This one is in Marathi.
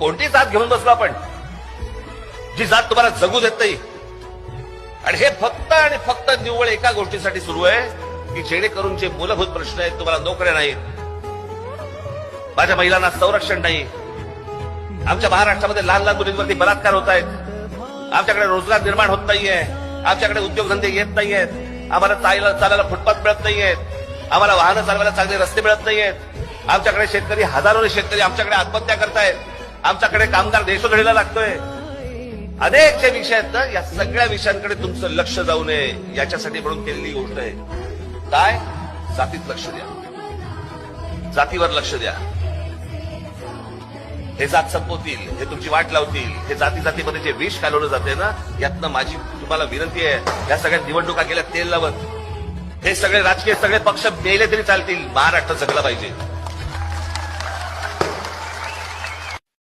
कोणती जात घेऊन बसलो आपण? जी जात तुम्हाला जगू देत नाही. आणि हे फक्त आणि फक्त निव्वळ एका गोष्टीसाठी सुरू आहे की जेणेकरून जे मूलभूत प्रश्न आहेत तुम्हाला नोकऱ्या नाहीत माझ्या महिलांना संरक्षण नाही. आमच्या महाराष्ट्रामध्ये लहान लहान मुलींवरती बलात्कार होत आहेत. आमच्याकडे रोजगार निर्माण होत नाहीये. आमच्याकडे उद्योगधंदे येत नाहीयेत. आम्हाला चालायला चालायला फुटपाथ मिळत नाहीयेत. आम्हाला वाहनं चालवायला चांगले रस्ते मिळत नाहीयेत. आमच्याकडे शेतकरी हजारो शेतकरी आमच्याकडे आत्महत्या करतायत. आमच्याकडे कामगार देशोधडीला लागतोय. अनेक जे विषय आहेत ना या सगळ्या विषयांकडे तुमचं लक्ष जाऊ नये. याच्यासाठी म्हणून केलेली गोष्ट आहे. काय? जातीत लक्ष द्या. जातीवर लक्ष द्या. हे जात संपवतील हे तुमची वाट लावतील हे जाती जातीमध्ये जे विष घालवलं जाते ना यातनं माझी तुम्हाला विनंती आहे या सगळ्या निवडणुका गेल्या तेल लावत. हे सगळे राजकीय सगळे पक्ष मेले तरी चालतील. महाराष्ट्र जगला पाहिजे.